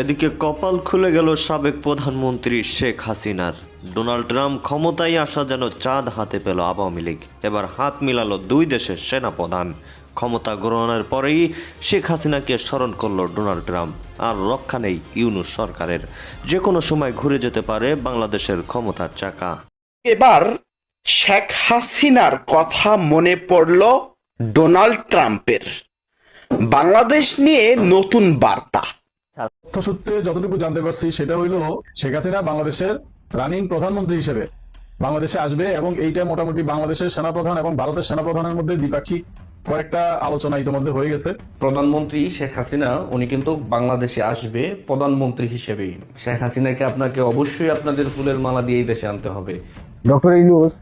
এদিকে কপাল খুলে গেল সাবেক প্রধানমন্ত্রী শেখ হাসিনার। ডোনাল্ড ট্রাম্প ক্ষমতায় আসা যেন চাঁদ হাতে পেল আওয়ামী লীগ, এবার হাত মিলালো দুই দেশের সেনাপ্রধান। ক্ষমতা গ্রহণের পরেই শেখ হাসিনাকে স্মরণ করল ডোনাল্ড ট্রাম্প, আর রক্ষা নেই ইউনুস সরকারের। যে কোনো সময় ঘুরে যেতে পারে বাংলাদেশের ক্ষমতার চাকা। এবার শেখ হাসিনার কথা মনে পড়ল ডোনাল্ড ট্রাম্পের। বাংলাদেশ নিয়ে নতুন বার্তা। তথ্যসূত্রে যতটুকু জানতে পারছি সেটা হইল শেখ হাসিনা বাংলাদেশের রানিং প্রধানমন্ত্রী হিসেবে বাংলাদেশে আসবে এবং এইটা মোটামুটি বাংলাদেশের সেনাপ্রধান এবং ভারতের সেনাপ্রধানের মধ্যে দ্বিপাক্ষিক কয়েকটা আলোচনা ইতিমধ্যে হয়ে গেছে। প্রধানমন্ত্রী শেখ হাসিনা উনি কিন্তু বাংলাদেশে আসবে প্রধানমন্ত্রী হিসেবেই। শেখ হাসিনাকে আপনাকে অবশ্যই আপনাদের ফুলের মালা দিয়ে এই দেশে আনতে হবে। ডক্টর ইউনুস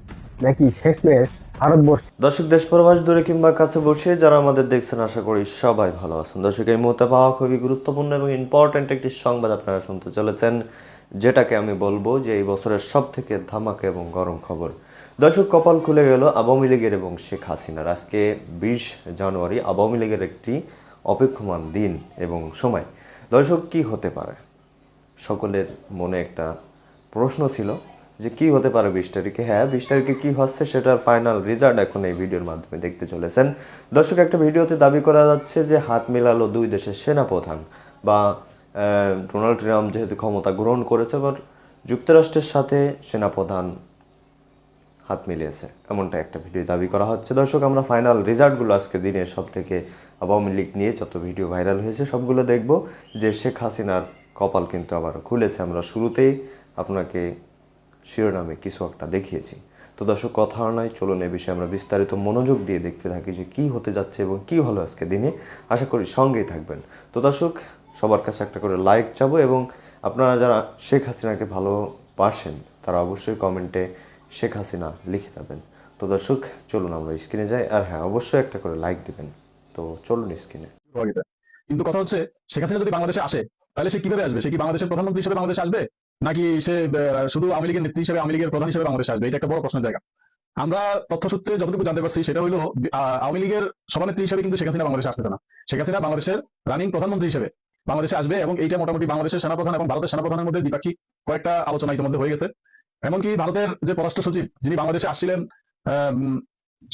নাকি শেষমেশ ভারতবর্ষ। দর্শক দেশ প্রবাস দূরে কিংবা কাছে বসে যারা আমাদের দেখছেন, আশা করি সবাই ভালো আছেন। দর্শক, এই মুহূর্তে পাওয়া খুবই গুরুত্বপূর্ণ এবং ইম্পর্ট্যান্ট একটি সংবাদ আপনারা শুনতে চলেছেন, যেটাকে আমি বলব যে এই বছরের সব থেকে ধামাকা এবং গরম খবর। দর্শক, কপাল খুলে গেল আওয়ামী লীগের এবং শেখ হাসিনার। আজকে বিশ জানুয়ারি আওয়ামী লীগের একটি অপেক্ষমান দিন এবং সময়। দর্শক, কি হতে পারে? সকলের মনে একটা প্রশ্ন ছিল যে কি হতে পারে বিশ তারিখে হ্যাঁ বিশ তারিখে কি হচ্ছে সেটার ফাইনাল রেজাল্ট এখন এই ভিডিওর মাধ্যমে দেখতে চলেছেন। দর্শক, একটা ভিডিওতে দাবি করা যাচ্ছে যে হাত মেলালো দুই দেশের সেনাপ্রধান বা ডোনাল্ড ট্রাম্প যেহেতু ক্ষমতা গ্রহণ করেছে এবার যুক্তরাষ্ট্রের সাথে সেনাপ্রধান হাত মিলিয়েছে। এমনটা একটা ভিডিও দাবি করা হচ্ছে। দর্শক, আমরা ফাইনাল রেজাল্টগুলো আজকে দিনে সব থেকে আওয়ামী লীগ নিয়ে যত ভিডিও ভাইরাল হয়েছে, সবগুলো দেখব। যে শেখ হাসিনার কপাল কিন্তু আবার খুলেছে। আমরা শুরুতেই আপনাকে শিরোনামে কিছু একটা দেখিয়েছি। তো দর্শক, কথা আর নয়, চলুন এ বিষয়ে আমরা বিস্তারিত মনোযোগ দিয়ে দেখতে থাকি যে কি হতে যাচ্ছে এবং কি হলো আজকে দিনে। আশা করি সঙ্গেই থাকবেন। তো দর্শক, সবার কাছে একটা করে লাইক চাবো এবং আপনারা যারা শেখ হাসিনাকে ভালোবাসেন, তারা অবশ্যই কমেন্টে শেখ হাসিনা লিখে যাবেন। তো দর্শক, চলুন আমরা স্ক্রিনে যাই। আর হ্যাঁ অবশ্যই একটা করে লাইক দিবেন। তো চলুন স্ক্রিনে কিন্তু কথা হচ্ছে, শেখ হাসিনা যদি বাংলাদেশে আসে, তাহলে সে কীভাবে আসবে? সে কি বাংলাদেশের প্রধানমন্ত্রী হিসেবে বাংলাদেশে আসবে? নাকি সে শুধু আওয়ামী লীগের নেত্রী হিসেবে, আওয়ামী লীগের প্রধান হিসেবে বাংলাদেশে আসবে? এটা একটা বড় প্রশ্নের জায়গা। আমরা তথ্যসূত্রে যতটুকু জানতে পারছি, সেটা হলো আওয়ামী লীগের সভানেত্রী হিসেবে কিন্তু শেখ হাসিনা বাংলাদেশে আসতেছে না। শেখ হাসিনা বাংলাদেশের রানিং প্রধানমন্ত্রী হিসেবে বাংলাদেশে আসবে এবং এইটা মোটামুটি বাংলাদেশের সেনাপ্রধান এবং ভারতের সেনাপ্রধানের মধ্যে দ্বিপাক্ষিক কয়েকটা আলোচনা ইতিমধ্যে হয়ে গেছে। এমনকি ভারতের যে পররাষ্ট্র সচিব, যিনি বাংলাদেশে আসছিলেন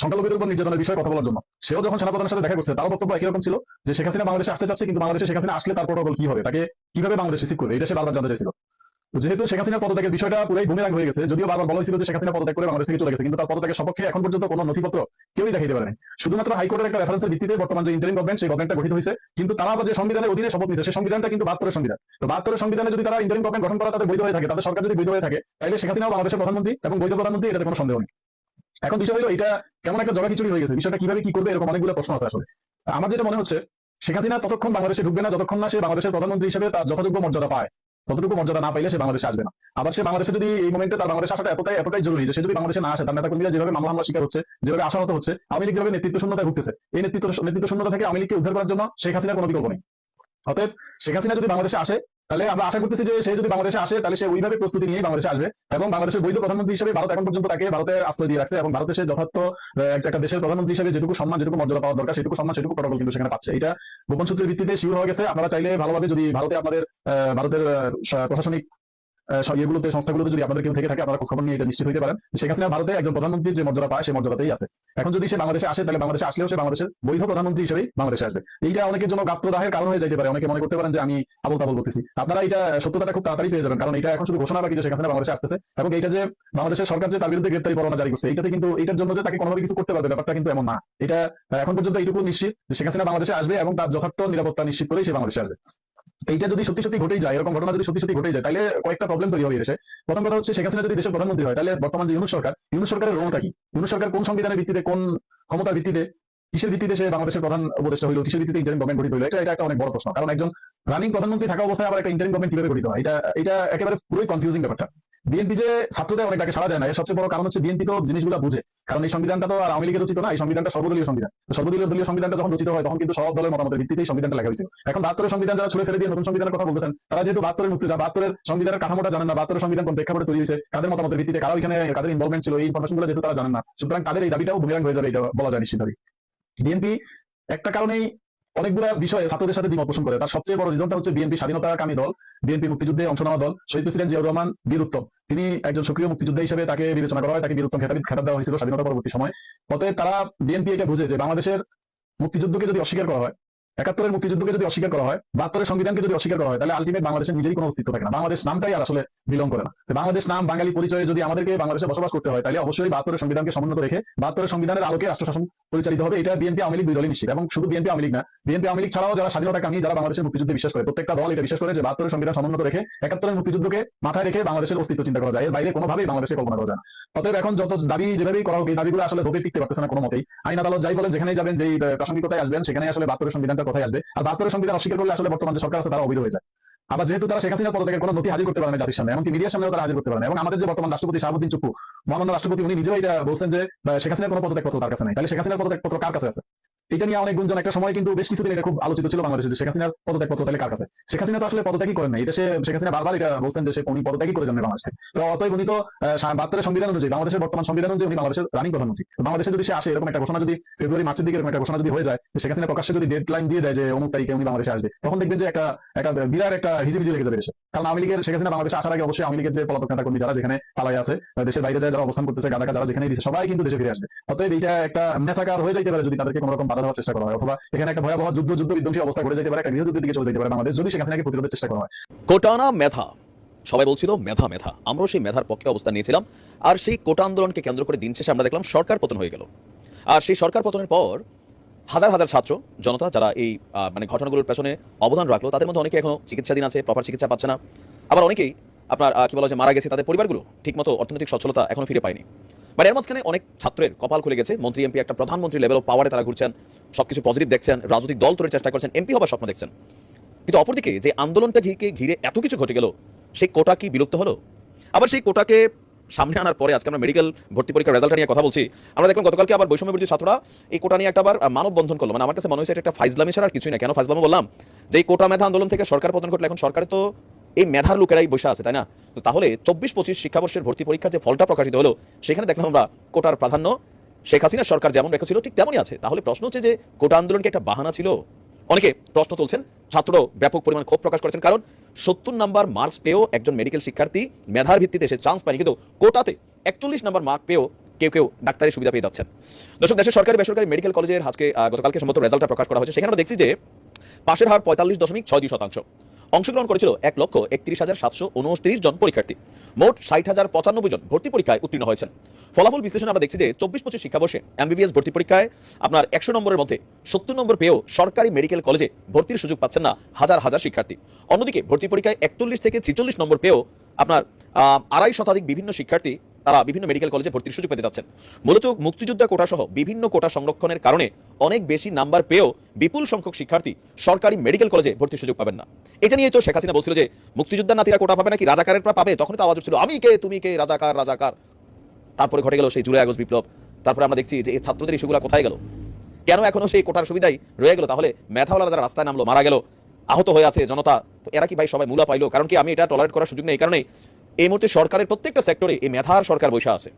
সংখ্যালঘুদের উপর নির্যাতনের বিষয়ে কথা বলার জন্য, সেও যখন সেনাপ্রধানের সাথে দেখা করছে, তারও বক্তব্য একই রকম ছিল যে শেখ হাসিনা বাংলাদেশে আসতে চাচ্ছে, কিন্তু বাংলাদেশে শেখ হাসিনা আসলে তার প্রোটোকল কি হবে? তাকে কীভাবে বাংলাদেশ রিসিভ করবে? এটা সে বারবার জানতে চাইছিল। যেহেতু শেখ হাসিনার পদত্যাগের বিষয়টা পুরাই বুমেরাং হয়ে গেছে, যদিও বারবার বলা হয়েছিল যে শেখ হাসিনা পদত্যাগ করে বাংলাদেশ থেকে চলে গেছে, কিন্তু তার পদত্যাগের সপক্ষে এখন পর্যন্ত কোনো নথিপত্র কেউই দেখাইতে পারেনি। শুধুমাত্র হাইকোর্টের একটা রেফারেন্সের ভিত্তিতে বর্তমান যে ইন্টারিম গভর্নমেন্ট সেই গভর্নমেন্টটা গঠিত হয়েছে, কিন্তু তারা আবার যে সংবিধানের অধীনে শপথ নিয়েছে, সেই সংবিধানটা কিন্তু বাহাত্তরের সংবিধান। তো বাহাত্তরের সংবিধানে যদি তারা ইন্টারিম গভর্নমেন্ট গঠন করা তাদের বৈধ হয়ে থাকে তাদের সরকার যদি বৈধ হয়ে থাকে, তাহলে শেখ হাসিনাও বাংলাদেশের প্রধানমন্ত্রী এবং বৈধ প্রধানমন্ত্রী, এটাতে কোনো সন্দেহ নেই। এখন বিষয় হলো, এটা কেমন একটা জগা খিচুড়ি হয়ে গেছে, বিষয়টা কীভাবে কি করবে, এরকম অনেকগুলো প্রশ্ন আছে আসলে। আমার যেটা মনে হচ্ছে, শেখ হাসিনা ততক্ষণ বাংলাদেশে ঢুকবে না, যতক্ষণ না সে বাংলাদেশের প্রধানমন্ত্রী হিসেবে তার যথাযোগ্য মর্যাদা পায়। ততটুকু মর্যাদা না পাইলে সে বাংলাদেশে আসবে না। আবার সে বাংলাদেশে যদি এই মোমেন্টে তার বাংলাদেশে আসাটা এতটাই এতটাই জরুরি যে সে যদি বাংলাদেশে না আসে, তার নেতা কর্মীরা যেভাবে মামলা হামলা শিকার হচ্ছে, যেভাবে আশাহত হচ্ছে, আওয়ামী লীগ যেভাবে নেতৃত্ব শূন্যতায় ভুগতেছে, এই নেতৃত্ব নেতৃত্ব শূন্যতা থেকে আওয়ামী লীগকে উদ্ধার করার জন্য শেখ হাসিনার কোনো বিকল্প নেই। অতএব শেখ হাসিনা যদি বাংলাদেশে আসে তাহলে আমরা আশা করতেছি যে সে যদি বাংলাদেশে আসে, তাহলে সে ওইভাবে প্রস্তুতি নিয়ে বাংলাদেশে আসবে এবং বাংলাদেশের বৈধ প্রধানমন্ত্রী হিসেবে ভারত এখন পর্যন্ত তাকে ভারতের আশ্রয় দিয়ে রাখছে এবং ভারতের সে যথার্থ একটা দেশের প্রধানমন্ত্রী হিসেবে যেটুকু সম্মান, যেটুকু মর্যাদা পাওয়া দরকার, সেটুকু সম্মান, সেটুকু প্রটোকল কিন্তু সেখানে পাচ্ছে। এটা গোপন সূত্রের ভিত্তিতে শিওর হয়ে গেছে। আপনারা চাইলে ভালোভাবে যদি ভারতে আমাদের ভারতের প্রশাসনিক ইয়েগুলোতে, সংস্থাগুলোতে যদি আপনাদের কেউ থেকে থাকে, আপনারা খবর নিয়ে এটা নিশ্চিত হতে পারেন। শেখ হাসিনা ভারতে একজন প্রধানমন্ত্রীর যে মর্যাদা পায়, সেই মর্যাদাতেই আছে। এখন যদি সে বাংলাদেশে আসে, তাহলে বাংলাদেশে আসলেও সে বাংলাদেশের বৈধ প্রধানমন্ত্রী হিসেবেই বাংলাদেশে আসবে। এইটা অনেকের জন্য গাত্রদাহের কারণ হয়ে যেতে পারে। অনেকে মনে করতে পারেন যে আমি আবল তাবল করতেছি আপনারা এটা সত্যতাটা খুব তাড়াতাড়ি পেয়ে যাবেন। কারণ এটা এখন শুধু ঘোষণা বাকি যে হাসিনা বাংলাদেশে আসতেছে, এবং এটা যে বাংলাদেশের সরকার যে তার বিরুদ্ধে গ্রেপ্তারি পরোয়ানা জারি করছে এটাতে কিন্তু এটার জন্য যে তাকে কোনোভাবে কিছু করতে পারবে, ব্যাপারটা কিন্তু এমন না। এটা, এখন পর্যন্ত এইটুকু নিশ্চিত যে হাসিনা বাংলাদেশে আসবে এবং তার যথার্থ নিরাপত্তা নিশ্চিত করেই সে বাংলাদেশে আসবে। এইটা যদি সত্যি সত্যি ঘটেই যায়, এরকম ঘটনা যদি সত্যি সত্যি ঘটেই যায় তাহলে কয়েকটা প্রবলেম তৈরি হবে দেশে। প্রথম কথা হচ্ছে, শেখ হাসিনা যদি দেশের প্রধানমন্ত্রী হয় তাহলে বর্তমান যে ইউনুস সরকার, ইউনুস সরকারের রোলটা কি? ইউনুস সরকার কোন সংবিধানের ভিত্তিতে, কোন ক্ষমতার ভিত্তিতে, কিসের ভিত্তিতে সে বাংলাদেশের প্রধান উপদেষ্টা হইল, কিসের ভিত্তিতে ইন্টারিম গভর্নমেন্ট গঠিত হইল? এটা এটা একটা অনেক বড় প্রশ্ন। কারণ একজন রানিং প্রধানমন্ত্রী থাকা অবস্থায় আবার একটা ইন্টারিম গভর্নমেন্ট কীভাবে গঠিত হয়? এটা এটা একেবারে পুরোই কনফিউজিং ব্যাপারটা। বিএনপি যে ছাত্রদের অনেক ডাকে সাড়া দেয় না। এর সবচেয়ে বড় কারণ হচ্ছে বিএনপি তো জিনিসগুলো বুঝে। কারণ এই সংবিধানটা তো আর আওয়ামী লীগের রচিত না। এই সংবিধানটা সর্বদলীয় সংবিধান। সর্বদলীয় দলীয় সংবিধানটা যখন রচিত হয়, তখন কিন্তু সব দলের মতামতের ভিত্তিতেই সংবিধানটা লেখা হয়েছিল এখন বাহাত্তরের সংবিধান যারা ছুড়ে ফেলে দিয়ে নতুন সংবিধানের কথা বলতেছেন, তারা যেহেতু বাহাত্তরের মুক্তি, বাহাত্তরের সংবিধানের কাঠামোটা জানেন না, বাহাত্তরের সংবিধান কোন প্রেক্ষাপটে তৈরি হয়েছে, কাদের মতামতের ভিত্তিতে, কারা ওইখানে, কাদের ইনভলভমেন্ট ছিল, এই ইনফরমেশনগুলো যেহেতু তারা জানেন না। সুতরাং তাদের এই দাবিটাও বুমেরাং হয়ে যাবে, এটা বলা যায় নিশ্চিতভাবে। বিএনপি একটা কারণেই অনেকগুলো বিষয়ে ছাত্রদের সাথে দ্বিমত পোষণ করে। তার সবচেয়ে বড় রিজনটা হচ্ছে বিএনপি স্বাধীনতাকামী দল বিএনপি মুক্তিযুদ্ধে অংশ নেওয়া দল, শহীদ প্রেসিডেন্ট জিয়াউর রহমান, বীর উত্তম। তিনি একজন সক্রিয় মুক্তিযোদ্ধা হিসেবে তাকে বিবেচনা করা হয়। তাকে বীর উত্তম খেতাব খেতাব দেওয়া হয়েছিল স্বাধীনতা পরবর্তী সময়। অতএব তারা বিএনপি এটা বুঝে যে বাংলাদেশের মুক্তিযুদ্ধকে যদি অস্বীকার করা হয় একাত্তরের মুক্তিযুদ্ধকে যদি অস্বীকার করা হয়, বাহাত্তরের সংবিধানকে যদি অস্বীকার করা হয়, তাহলে আলটিমেট বাংলাদেশের নিজেরই কোনো অস্তিত্ব থাকে না। বাংলাদেশ নামটাই আর আসলে বিলং করে না। বাংলাদেশ নাম, বাঙালি পরিচয়ে যদি আমাদেরকে বাংলাদেশে বসবাস করতে হয়, তাহলে অবশ্যই বাহাত্তরের সংবিধানকে সমুন্নত রেখে বাহাত্তরের সংবিধানের আলোকে রাষ্ট্র শাসন পরিচালিত হবে। এটা বিএনপি আওয়ামী লীগ দুই দলই নিশ্চিত। এবং শুধু বিএনপি আওয়ামী লীগ না বিএনপি আওয়ামী লীগ ছাড়াও যারা স্বাধীনতা কামী, যারা বাংলাদেশের মুক্তিযুদ্ধে বিশ্বাস করে, প্রত্যেকটা দল এটা বিশ্বাস করে যে বাহাত্তরের সংবিধান সমুন্নত রেখে একাত্তরের মুক্তিযুদ্ধকে মাথায় রেখে বাংলাদেশের অস্তিত্ব চিন্তা করা যায়। এর বাইরে কোনোভাবেই বাংলাদেশে কল্পনা করা যায় অতএব এখন যত দাবি যেভাবেই করা হোক, এই দাবিগুলো আসলে ধোপে টিকতে পারতেছে না কোনো মতেই। আইন আদালত যাই বলেন, যেখানেই যাবেন, যেই প্রাসঙ্গিকতায় আসবেন সেখানে আসলে বাহাত্তরের সংবিধানটা কথাই আসবে? আর বাহাত্তরের সংবিধান অস্বীকার করলে আসলে বর্তমান যে সরকার আছে, তারা অবৈধ হয়ে যায়। আবার যেহেতু তারা শেখ হাসিনার পদত্যাগের কোনো নথি হাজির করতে পারে না জাতির সামনে, এমনকি মিডিয়ার সামনেও তারা হাজির করতে পারে না এবং আমাদের যে বর্তমান রাষ্ট্রপতি শাহাবুদ্দিন চুপ্পু মহামান্য রাষ্ট্রপতি, উনি নিজেও এটা বলছেন যে শেখ হাসিনার কোনো পদত্যাগ পত্র তার কাছে নেই। তাহলে শেখ হাসিনার পদত্যাগ পত্র কার কাছে আছে? এটা নিয়ে অনেক গুঞ্জন। একটা সময় কিন্তু বেশ কিছুদিন এটা খুব আলোচিত ছিল বাংলাদেশে শেখ হাসিনার পদত্যাগ পত্র তাহলে কার কাছে? শেখ হাসিনা তো আসলে পদত্যাগই করেন না এটা সে শেখ হাসিনা বারবার এটা বলছেন যে সে উনি পদত্যাগই করে জন্মে বাংলাদেশ। তো অতএব উনি তো বাহাত্তরের সংবিধান অনুযায়ী, বাংলাদেশের বর্তমান সংবিধান অনুযায়ী উনি বাংলাদেশের রানিং প্রধানমন্ত্রী। বাংলাদেশে যদি সে আসে, এরকম একটা ঘোষণা যদি ফেব্রুয়ারি মার্চের দিকে এরকম একটা ঘোষণা যদি হয়ে যায় শেখ হাসিনা প্রকাশ্যে যদি ডেড লাইন দিয়ে দেয় যে অমুক তারিখে উনি বাংলাদেশে আসবে, তখন দেখবেন যে একটা একটা বিরাট একটা হিজিবিজি লেগে যাবে দেশে কারণ আওয়ামী লীগের শেখ হাসিনা বাংলাদেশে আসার আগে অবশ্যই আওয়ামী লীগের যে পলাতক নেতা কর্মী যারা, যেখানে পালাই আছে দেশের বাইরে যায়, যারা অবস্থান করতেছে, গাদাকা যারা যেখানে দিচ্ছে সবাই কিন্তু দেশে ফিরে আসবে। অতএব এটা একটা মেসাকার হয়ে যাইতে পারে যদি তাদেরকে কোনো রকম দেওয়ার চেষ্টা করা হয়, অথবা এখানে একটা ভয়াবহ যুদ্ধ যুদ্ধ বিধ্বংসী অবস্থা ঘটে যেতে পারে, একটা গৃহযুদ্ধের দিকে চলে যেতে পারে বাংলাদেশ, যদি সেখানে হাসিনাকে প্রতিরোধের চেষ্টা করা হয়। কোটানা মেধা, সবাই বলছিল মেধা মেধা। আমরাও সেই মেধার পক্ষে অবস্থান নিয়েছিলাম, আর সেই কোটা আন্দোলনকে কেন্দ্র করে দিন শেষে আমরা দেখলাম সরকার পতন হয়ে গেল। আর সেই সরকার পতনের পর হাজার হাজার ছাত্র, জনতা, যারা এই মানে ঘটনাগুলোর পেছনে অবদান রাখল, তাদের মধ্যে অনেকে এখনও চিকিৎসাধীন আছে প্রপার চিকিৎসা পাচ্ছে না। আবার অনেকেই আপনার কি বলা হয় মারা গেছে, তাদের পরিবারগুলো ঠিকমতো অর্থনৈতিক সচ্ছলতা এখনও ফিরে পায়নি। মানে এর মাঝখানে অনেক ছাত্রের কপাল খুলে গেছে। মন্ত্রী, এমপি, একটা প্রধানমন্ত্রী লেভেল অফ পাওয়ারে তারা ঘুরছেন, সবকিছু পজিটিভ দেখছেন, রাজনৈতিক দল তৈরির চেষ্টা করছেন, এমপি হবার স্বপ্ন দেখছেন। কিন্তু অপরদিকে যে আন্দোলনটা ঘিরে ঘিরে এত কিছু ঘটে গেল, সেই কোটা কি বিলুপ্ত হলো? আবার সেই কোটাকে সামনে আনার পরে আজকে আমরা মেডিকেল ভর্তি পরীক্ষার রেজাল্ট নিয়ে কথা বলছি। আমরা দেখলাম গতকালকে আবার বৈষম্য বিরোধী ছাত্ররা এই কোটা নিয়ে একটা আবার মানববন্ধন করল। মানে আমার কাছে মনে হয়েছে এটা একটা ফাইজলামি ছাড়া আর কিছুই না। কেন ফাইজলামি বললাম? যে এই কোটা মেধা আন্দোলন থেকে সরকার পতন ঘটলে, এখন সরকারে তো এই মেধার লোকেরাই বসে আছে, তাই না? তো তাহলে চব্বিশ পঁচিশ শিক্ষাবর্ষের ভর্তি পরীক্ষার যে ফলটা প্রকাশিত হলো, সেখানে দেখলাম আমরা কোটার প্রাধান্য। শেখ হাসিনা সরকার যেমন রেখেছিল, ঠিক তেমনই আছে। তাহলে প্রশ্ন হচ্ছে যে, কোটা আন্দোলনকে একটা বাহানা ছিল? অনেকে প্রশ্ন তুলছেন, ছাত্ররাও ব্যাপক পরিমাণ ক্ষোভ প্রকাশ করেছেন, কারণ সত্তর নাম্বার মার্কস পেয়েও একজন মেডিকেল শিক্ষার্থী মেধার ভিত্তিতে সে চান্স পায়নি, কিন্তু কোটাতে একচল্লিশ নাম্বার মার্ক পেয়েও কেউ কেউ ডাক্তারের সুবিধা পেয়ে যাচ্ছেন। দর্শক, দেশের সরকারি বেসরকারি মেডিকেল কলেজের আজকে গতকালকে সম্মত রেজাল্টটা প্রকাশ করা হয়েছে। সেখানে দেখছি যে, পাশের হার পঁয়তাল্লিশ দশমিক ছয় দুই শতাংশ। অংশগ্রহণ করেছিল এক লক্ষ একত্রিশ হাজার সাতশো উনত্রিশ জন পরীক্ষার্থী। মোট ষাট হাজার পঁচানব্বই জন ভর্তি পরীক্ষায় উত্তীর্ণ হয়েছেন। ফলাফল বিশ্লেষণে আমরা দেখছি যে চব্বিশ পঁচিশ শিক্ষাবর্ষে এমবিবিএস ভর্তি পরীক্ষায় আপনার একশো নম্বরের মধ্যে সত্তর নম্বর পেয়েও সরকারি মেডিকেল কলেজে ভর্তির সুযোগ পাচ্ছেন না হাজার হাজার শিক্ষার্থী। অন্যদিকে ভর্তি পরীক্ষায় একচল্লিশ থেকে ছিচল্লিশ নম্বর পেয়েও আপনার আড়াই শতাধিক বিভিন্ন শিক্ষার্থী তারা বিভিন্ন মেডিকেল কলেজে ভর্তির সুযোগ পেতে যাচ্ছেন মূলত মুক্তিযোদ্ধা কোটা সহ বিভিন্ন কোটা সংরক্ষণের কারণে অনেক বেশি নাম্বার পেয়েও বিপুল সংখ্যক শিক্ষার্থী সরকারি মেডিকেল কলেজে ভর্তির সুযোগ পাবেন না। এটা নিয়ে তো শেখ হাসিনা বলছিল যে মুক্তিযোদ্ধা নাতিরা কোটা পাবে নাকি? রাজাকারের পাবে? তখন তো আওয়াজ ছিল আমি কে? তুমি কে? রাজাকার রাজাকার। তারপরে ঘটে গেল সেই জুলাই আগস্ট বিপ্লব। তারপরে আমরা দেখছি যে এই ছাত্রদের ইস্যুগুলো কোথায় গেল? কেন এখনও সেই কোটার সুবিধাই রয়ে গেল? তাহলে মেধাওয়ালারা যারা রাস্তায় নামলো, মারা গেল, আহত হয়ে আছে জনতা, তো এরা কি ভাই সবাই মূলা পাইলো? কারণ কি আমি এটা টলারেট করার সুযোগ নেই? এই কারণেই এই মুহূর্তে সরকারের প্রত্যেকটা সেক্টরে এই মেধার সরকার বসে আছে।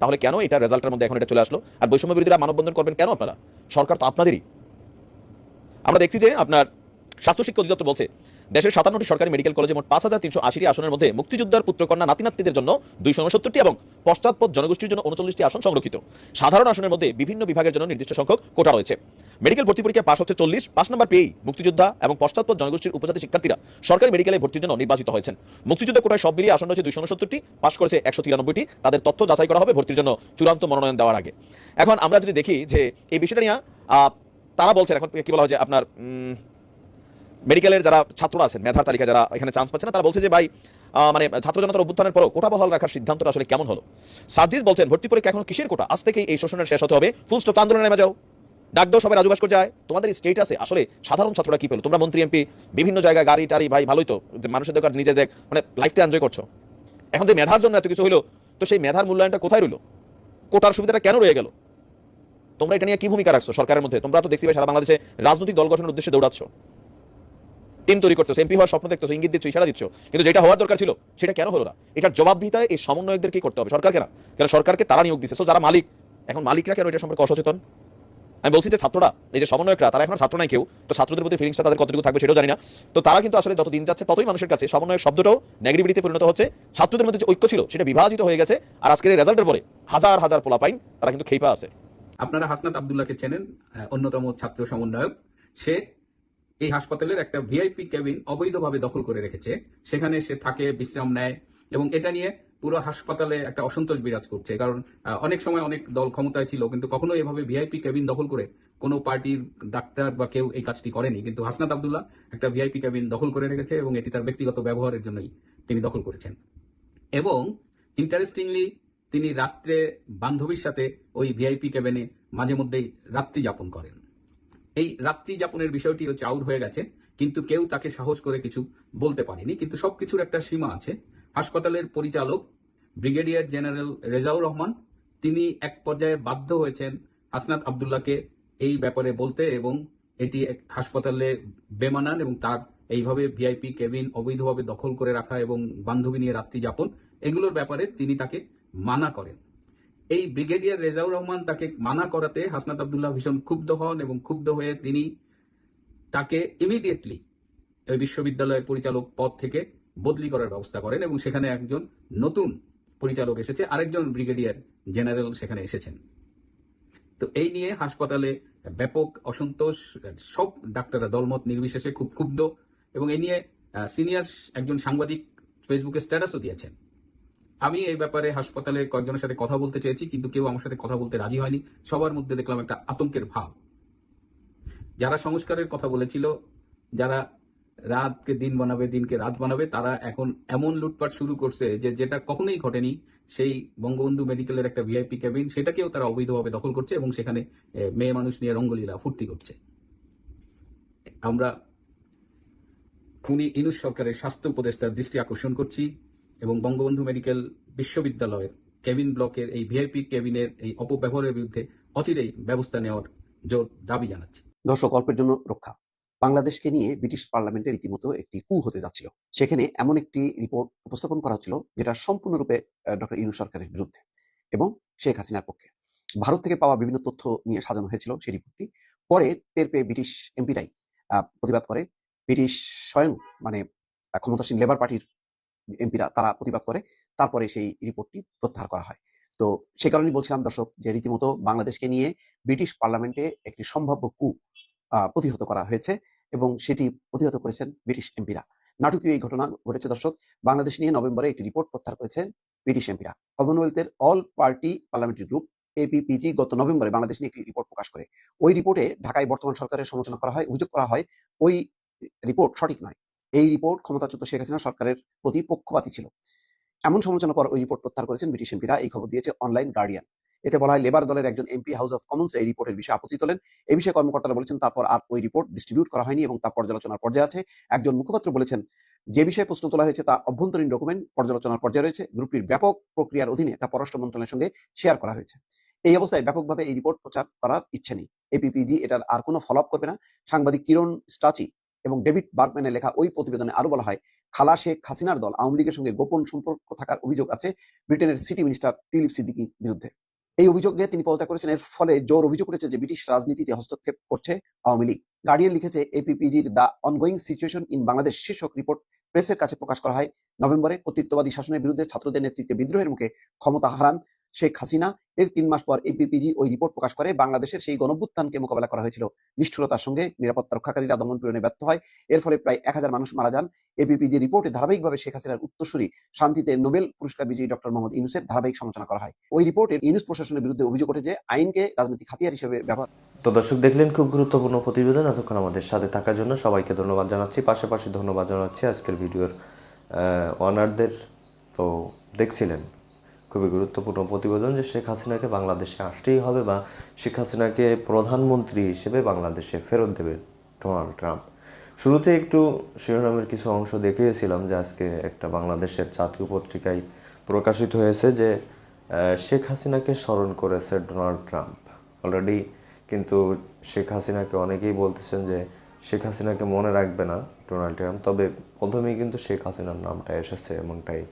তাহলে কেন এটা রেজাল্টের মধ্যে এখন এটা চলে আসলো? আর বৈষম্য বিরোধীরা মানববন্ধন করবেন কেন আপনারা? সরকার তো আপনাদেরই। আমরা দেখছি যে আপনার স্বাস্থ্য শিক্ষা অধিদপ্তর বলছে, দেশের সাতান্নটি সরকারি মেডিকেল কলেজে মোট পাঁচ হাজার তিনশো আশিটি আসনের মধ্যে মুক্তিযোদ্ধার পুত্রকন্যা নাতিনাত্মীদের জন্য দুইশো উনসত্তরটি এবং পশ্চাৎপদ জনগোষ্ঠীর জন্য উনচল্লিশটি আসন সংরক্ষিত। সাধারণ আসনের মধ্যে বিভিন্ন বিভাগের জন্য নির্দিষ্ট সংখ্যক কোটা রয়েছে। মেডিকেল ভর্তি পরীক্ষায় পাশ হচ্ছে চল্লিশ, পাঁচ নম্বর পেয়েই মুক্তিযোদ্ধা এবং পশ্চাৎপদ জনগোষ্ঠীর উপজাতি শিক্ষার্থীরা সরকারি মেডিকেলে ভর্তির জন্য নির্বাচিত হয়েছেন। মুক্তিযুদ্ধ কোটায় সব মিলিয়ে আসন রয়েছে দুইশো উনসত্তরটি পাশ করেছে একশো তিরানব্বইটি। তাদের তথ্য যাচাই করা হবে ভর্তির জন্য চূড়ান্ত মনোনয়ন দেওয়ার আগে। এখন আমরা যদি দেখি যে এই বিষয়টা নিয়ে তারা বলছেন, এখন কি বলা হয় যে আপনার মেডিকেলের যারা ছাত্ররা আছেন, মেধার তালিকা যারা এখানে চান্স পাচ্ছে না, তারা বলছে যে ভাই মানে ছাত্র জনতার অভ্যুত্থানের পরও কোটা বহাল রাখার সিদ্ধান্তটা আসলে কেমন হলো? সার্জিস বলছেন, ভর্তি পরীক্ষা এখন কিসের কোটা? আজ থেকেই এই শোষণের শেষ হতে হবে। ফুল স্টপ আন্দোলনে নেমে যাও। ডাক দাও সবাই রাজুবাস করে যায়। তোমাদের স্টেট আছে আসলে সাধারণ ছাত্ররা কি পেল? তোমরা মন্ত্রী এমপি বিভিন্ন জায়গায় গাড়ি, টাড়ি, ভাই, ভালোই তো। মানুষের দরকার নিজে দেখ মানে লাইফটা এনজয় করছ। এখন যে মেধার জন্য এত কিছু হলো তো সেই মেধার মূল্যায়নটা কোথায় রইল? কোটার সুবিধাটা কেন রয়ে গেল? তোমরা এটা নিয়ে কি ভূমিকা রাখছো সরকারের মধ্যে? তোমরা তো দেখছি সারা বাংলাদেশে রাজনৈতিক দল গঠনের উদ্দেশ্যে দৌড়াচ্ছ। টিম তৈরি করতেছো এমপি হওয়ার স্বপ্ন দেখতেছো, ইঙ্গিত দিচ্ছ, ইশারা দিচ্ছ। কিন্তু যেটা হওয়ার দরকার ছিল, সেটা কেন হলো না? এটার জবাবদিহিতায় এই সমন্বয়কদের কি করতে হবে? সরকারকে না। কেন সরকারকে তারা নিয়োগ দিচ্ছে So, যারা মালিক, এখন মালিকরা কেন এটা সম্পর্কে অসচেতন? আমি বলছি যে ছাত্ররা এই যে সমন্বয়করা তারা এখন ছাত্র নাই কেউ তো ছাত্রদের প্রতি ফিলিংসটা তাদের কতটুকু থাকবে সেটাও জানি না। তো তারা কিন্তু আসলে যত দিন যাচ্ছে ততই মানুষের কাছে সমন্বয় শব্দটাও নেগেটিভিটিতে পরিণত হচ্ছে ছাত্রদের মধ্যে যে ঐক্য ছিল সেটা বিভাজিত হয়ে গেছে আর আজকের এই রেজাল্টের পরে হাজার হাজার পোলাপাইন তারা কিন্তু খেপা আছে। আপনারা হাসনাত আবদুল্লাহকে চেনেন আহ, অন্যতম ছাত্র সমন্বয়ক। সে এই হাসপাতালের একটা ভিআইপি কেবিন অবৈধভাবে দখল করে রেখেছে। সেখানে সে থাকে বিশ্রাম নেয় এবং এটা নিয়ে পুরো হাসপাতালে একটা অসন্তোষ বিরাজ করছে। কারণ অনেক সময় অনেক দল ক্ষমতায় ছিল, কিন্তু কখনো এভাবে ভিআইপি কেবিন দখল করে কোনো পার্টির ডাক্তার বা কেউ এই কাজটি করেনি। কিন্তু হাসনাত আবদুল্লাহ একটা ভিআইপি কেবিন দখল করে রেখেছে এবং এটি তার ব্যক্তিগত ব্যবহারের জন্যই তিনি দখল করেছেন। এবং ইন্টারেস্টিংলি তিনি রাত্রে বান্ধবীর সাথে ওই ভিআইপি কেবিনে মাঝে মধ্যেই রাত্রি যাপন করেন। এই রাত্রি যাপনের বিষয়টি হচ্ছে আউট হয়ে গেছে, কিন্তু কেউ তাকে সাহস করে কিছু বলতে পারেনি। কিন্তু সবকিছুর একটা সীমা আছে হাসপাতালের পরিচালক, ব্রিগেডিয়ার জেনারেল রেজাউর রহমান, তিনি এক পর্যায়ে বাধ্য হয়েছেন হাসনাত আবদুল্লাহকে এই ব্যাপারে বলতে এবং এটি এক হাসপাতালে বেমানান এবং তার এইভাবে ভিআইপি কেবিন অবৈধভাবে দখল করে রাখা এবং বান্ধবী নিয়ে রাত্রি যাপন, এগুলোর ব্যাপারে তিনি তাকে মানা করেন। এই ব্রিগেডিয়ার রেজাউর রহমান তাকে মানা করাতে হাসনাত আবদুল্লাহ ভীষণ ক্ষুব্ধ হন এবং ক্ষুব্ধ হয়ে তিনি তাকে ইমিডিয়েটলি বিশ্ববিদ্যালয়ের পরিচালক পদ থেকে বদলি করার ব্যবস্থা করেন এবং সেখানে একজন নতুন পরিচালক এসেছে, আরেকজন ব্রিগেডিয়ার জেনারেল সেখানে এসেছেন। তো এই নিয়ে হাসপাতালে ব্যাপক অসন্তোষ, সব ডাক্তাররা দলমত নির্বিশেষে খুব ক্ষুব্ধ এবং এই নিয়ে সিনিয়র একজন সাংবাদিক ফেসবুকে স্ট্যাটাসও দিয়েছেন। আমি এই ব্যাপারে হাসপাতালে কয়েকজনের সাথে কথা বলতে চেয়েছি, কিন্তু কেউ আমার সাথে কথা বলতে রাজি হয়নি। সবার মধ্যে দেখলাম একটা আতঙ্কের ভাব। যারা সংস্কারের কথা বলেছিল, যারা রাতকে দিন বানাবে, দিনকে রাত বানাবে। তারা এখন এমন লুটপাট শুরু করছে যে যেটা কখনোই ঘটেনি। সেই বঙ্গবন্ধু মেডিকেলের একটা ভিআইপি কেবিন সেটাকেও তারা অবৈধভাবে দখল করছে এবং সেখানে মেয়ে মানুষ নিয়ে রঙ্গলীলা ফুর্তি করছে। আমরা খুনি ইনুস সরকারের স্বাস্থ্য উপদেষ্টার দৃষ্টি আকর্ষণ করছি এবং বঙ্গবন্ধু মেডিকেল বিশ্ববিদ্যালয়ের কেবিন ব্লকের এই ভিআইপি কেবিনের এই অপব্যবহারের বিরুদ্ধে অচিরেই ব্যবস্থা নেওয়ার জোর দাবি জানাচ্ছি। দর্শক, অল্পের জন্য রক্ষা। বাংলাদেশকে নিয়ে ব্রিটিশ পার্লামেন্টে রীতিমতো একটি কু হতে যাচ্ছিল। সেখানে এমন একটি রিপোর্ট উপস্থাপন করা হচ্ছিল, যেটা সম্পূর্ণরূপে ডক্টর ইনু সরকারের বিরুদ্ধে এবং শেখ হাসিনার পক্ষে। ভারত থেকে পাওয়া বিভিন্ন তথ্য নিয়ে সাজানো হয়েছিল সেই রিপোর্টটি। পরে টের পেয়ে ব্রিটিশ এমপিরাই প্রতিবাদ করে। ব্রিটিশ স্বয়ং মানে ক্ষমতাসীন লেবার পার্টির এমপিরা তারা প্রতিবাদ করে। তারপরে সেই রিপোর্টটি প্রত্যাহার করা হয়। তো সে কারণেই বলছিলাম দর্শক, যে রীতিমতো বাংলাদেশকে নিয়ে ব্রিটিশ পার্লামেন্টে একটি সম্ভাব্য কু প্রতিহত করা হয়েছে এবং সেটি প্রতিহত করেছেন ব্রিটিশ এমপিরা। নাটকীয় এই ঘটনা ঘটেছে, দর্শক। বাংলাদেশ নিয়ে নভেম্বরে একটি রিপোর্ট প্রত্যাহার করেছেন ব্রিটিশ এমপিরা। কমনওয়েলথের all party parliamentary group APPG গত নভেম্বরে বাংলাদেশ নিয়ে একটি রিপোর্ট প্রকাশ করে। ওই রিপোর্টে ঢাকায় বর্তমান সরকারের সমালোচনা করা হয়, অভিযোগ করা হয়, ওই রিপোর্ট সঠিক নয়। এই রিপোর্ট ক্ষমতাচ্যুত শেখ হাসিনা সরকারের প্রতি পক্ষপাতী ছিল। এমন সমালোচনার পর ওই রিপোর্ট প্রত্যাহার করেছেন ব্রিটিশ এমপিরা। এই খবর দিয়েছে অনলাইন গার্ডিয়ান। এতে বলা হয় লেবার দলের একজন এমপি হাউস অফ কমন্স এই রিপোর্টের বিষয়ে আপত্তি তোলেন। এই বিষয়ে কর্মকর্তারা বলেছেন, তারপর আর ওই রিপোর্ট ডিস্ট্রিবিউট করা হয়নি এবং তা পর্যালোচনার পর্যায়ে আছে। একজন মুখপাত্র বলেছেন, যে বিষয়ে প্রশ্ন তোলা হয়েছে তা অভ্যন্তরীণ ডকুমেন্ট পর্যালোচনার পর্যায়ে রয়েছে। গ্রুপটির ব্যাপক প্রক্রিয়ার অধীনে তা পররাষ্ট্র মন্ত্রণালয়ের সঙ্গে শেয়ার করা হয়েছে। এই অবস্থায় ব্যাপকভাবে এই রিপোর্ট প্রচার করার ইচ্ছে নেই। এপিপিজি এটার আর কোনো ফলো আপ করবে না। সাংবাদিক কিরণ স্টাচি এবং ডেভিড বার্গম্যানের লেখা ওই প্রতিবেদনে আরও বলা হয়, খালা শেখ হাসিনার দল আওয়ামী লীগের সঙ্গে গোপন সম্পর্ক থাকার অভিযোগ আছে ব্রিটেনের সিটি মিনিস্টার টিলিপ সিদ্দিকির বিরুদ্ধে। এই অভিযোগে তিনি পদত্যাগ করেছেন। এর ফলে জোর অভিযোগ করেছে যে ব্রিটিশ রাজনীতিতে হস্তক্ষেপ করছে আওয়ামী লীগ। গার্ডিয়ান লিখেছে এপিপিজির the ongoing situation in Bangladesh শীর্ষক রিপোর্ট প্রেসের কাছে প্রকাশ করা হয়। নভেম্বরে কর্তৃত্ববাদী শাসনের বিরুদ্ধে ছাত্রদের নেতৃত্বে বিদ্রোহের মুখে ক্ষমতা হারান। শেখ হাসিনা এর তিন মাস পর এপিপিজি ওই রিপোর্ট প্রকাশ করে। বাংলাদেশের সেই গণভ্যুত্থানকে মোকাবেলা করা হয়েছিল। নিষ্ঠুরতার সঙ্গে নিরাপত্তা রক্ষাকারীরা দমন পীড়নে ব্যর্থ হয়। এর ফলে প্রায় এক হাজার মানুষ মারা যান। এপিপিজি রিপোর্টে ধারাবাহিকভাবে শেখ হাসিনার উত্তরসূরি শান্তিতে নোবেল পুরস্কার বিজয়ী ডক্টর মোহাম্মদ ইউনুসের ধারাবাহিক সমালোচনা করা হয়। ওই রিপোর্টের ইউনুস প্রশাসনের বিরুদ্ধে অভিযোগ ওঠে যে, আইনকে রাজনৈতিক হাতিয়ার হিসেবে ব্যবহার তো দর্শক দেখলেন, খুব গুরুত্বপূর্ণ প্রতিবেদন। এতক্ষণ আমাদের সাথে থাকার জন্য সবাইকে ধন্যবাদ জানাচ্ছি। পাশাপাশি ধন্যবাদ জানাচ্ছি আজকের ভিডিওর অনারদের তো দেখছিলেন খুবই গুরুত্বপূর্ণ প্রতিবেদন যে শেখ হাসিনাকে বাংলাদেশে আসতেই হবে বা শেখ হাসিনাকে প্রধানমন্ত্রী হিসেবে বাংলাদেশে ফেরত দেবে ডোনাল্ড ট্রাম্প। শুরুতে একটু শিরোনামের কিছু অংশ দেখিয়েছিলাম যে আজকে একটা বাংলাদেশের জাতীয় পত্রিকায় প্রকাশিত হয়েছে যে শেখ হাসিনাকে স্মরণ করেছে ডোনাল্ড ট্রাম্প। অলরেডি কিন্তু শেখ হাসিনাকে অনেকেই বলতেছেন যে, শেখ হাসিনাকে মনে রাখবে না ডোনাল্ড ট্রাম্প, তবে প্রথমেই কিন্তু শেখ হাসিনার নামটা এসেছে এমনটাই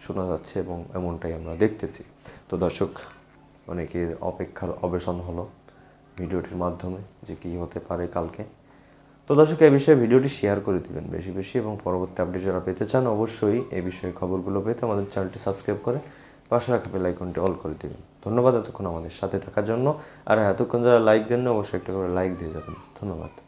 শোনা যাচ্ছে এবং এমনটাই আমরা দেখতেছি। তো দর্শক অনেকে অপেক্ষার অবেশন হলো ভিডিওটির মাধ্যমে যে কী হতে পারে কালকে। তো দর্শক এই বিষয়ে ভিডিওটি শেয়ার করে দিবেন বেশি বেশি এবং পরবর্তী আপডেট যারা পেতে চান অবশ্যই এই বিষয়ে খবরগুলো পেতে আমাদের চ্যানেলটি সাবস্ক্রাইব করে পাশে রাখা বেল আইকনটি অল করে দিবেন। ধন্যবাদ এতক্ষণ আমাদের সাথে থাকার জন্য। আর এতক্ষণ যারা লাইক দেন না অবশ্যই একটা করে লাইক দিয়ে যাবেন। ধন্যবাদ।